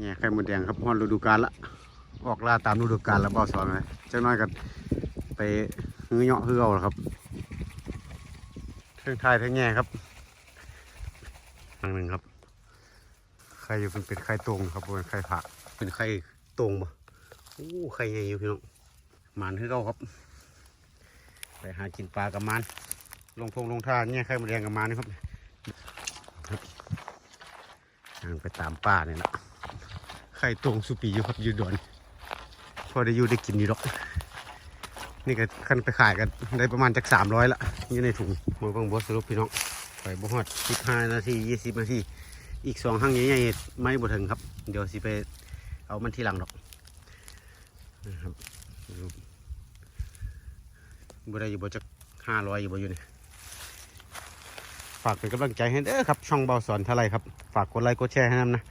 เนี่ยไข่มดแดงครับฮอนฤดูกาลละออกล่าตามฤดูกาลแล้วบ่สอนเลยจังน้อยกันไปฮื้อเหาะฮื้อเอาละครับเทิงทายเทิงแง่ครับอันหนึ่งครับไข่อยู่เป็นเป็นไข่ตรงครับเป็นไข่ผักเป็นไข่ตรงบ่โอ้ไข่ใหญ่อยู่พี่น้องมันคือเก่าครับ ไปหากินปลากับมันลงทงลงท่าเนี่ยไข่มดแดงกับมันนี่ครับครับทางไปตามป่าเนี่ยนะ ไข่ตรงสุปีอยู่ครับอยู่ดอนพอได้อยู่ได้กินอยู่หรอกนี่ก็คันไปขายกันได้ประมาณจากสามร้อยละอยู่ในถุงมือบังบสรุปพี่น้องไปบ่ฮอดสิบห้านาทียี่สิบนาทีอีกสองห้างใหญ่ๆไม่บ่ถึงครับ เดี๋ยวสิไปเอามันทีหลังดอกนะครับบ่ได้อยู่บ่จักห้าร้อยอยู่บ่อยู่นี่ฝากเป็นกำลังใจให้เด้อครับ ช่องเบาสอนเท่าไรครับ ฝากกดไลค์กดแชร์ให้นำนะ